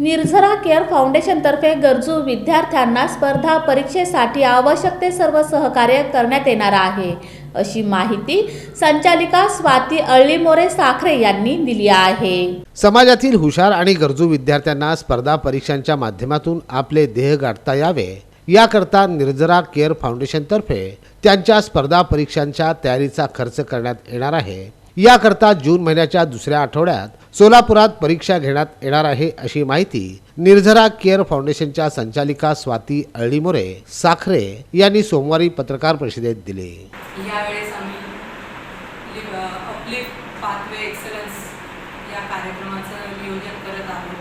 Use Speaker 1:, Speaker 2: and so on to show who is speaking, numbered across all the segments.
Speaker 1: निर्झरा care फाउंडेशनतर्फे गरजू विद्यार्थ्यांना स्पर्धा परीक्षेसाठी आवश्यक ते सर्व सहकार्य करण्यात येणार आहे. अशी माहिती संचालिका स्वाती अळ्ळीमोरे साखरे यांनी दिली आहे.
Speaker 2: समाजातील हुशार आणि गरजू विद्यार्थ्यांना स्पर्धा परीक्षांच्या माध्यमातून आपले ध्येय गाठता यावे. याकरता निर्जरा केअर फाउंडेशनतर्फे त्यांच्या स्पर्धा परीक्षांच्या तयारीचा खर्च करण्यात येणार आहे. याकरता जून महिन्याच्या दुसऱ्या आठवड्यात सोलापुरात परीक्षा घेण्यात येणार आहे अशी माहिती निर्झरा केअर फाउंडेशनच्या संचालिका स्वाती अळीमोरे साखरे यांनी सोमवारी पत्रकार परिषदेत दिली.
Speaker 3: यावेळेस आम्ही पाथवे एक्सलन्स या कार्यक्रमाचं नियोजन करत आहोत.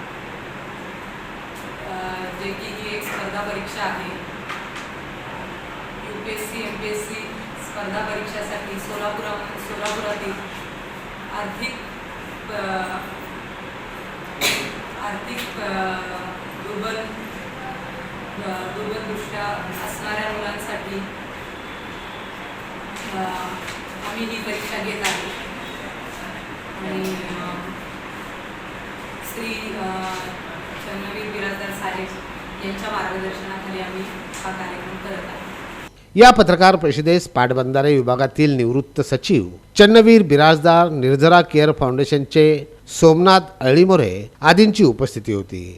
Speaker 3: जे की ही एक स्पर्धा परीक्षा आहे. U P S C M P S C स्पर्धा परीक्षासाठी सोलापुरा सोलापुरातील आर्थिक आर्थिक दुर्बल दुर्बलदृष्ट्या असणाऱ्या मुलांसाठी आम्ही ही परीक्षा घेत आहे. आणि श्री चंद्रवीर बिराजदार साहेब यांच्या मार्गदर्शनाखाली आम्ही हा कार्यक्रम करत आहे
Speaker 2: या पत्रकार परिषदेस पाटबंधारे विभागातील निवृत्त सचिव चन्नवीर बिराजदार निर्जरा केअर फाउंडेशनचे सोमनाथ अळीमोरे आदींची उपस्थिती होती.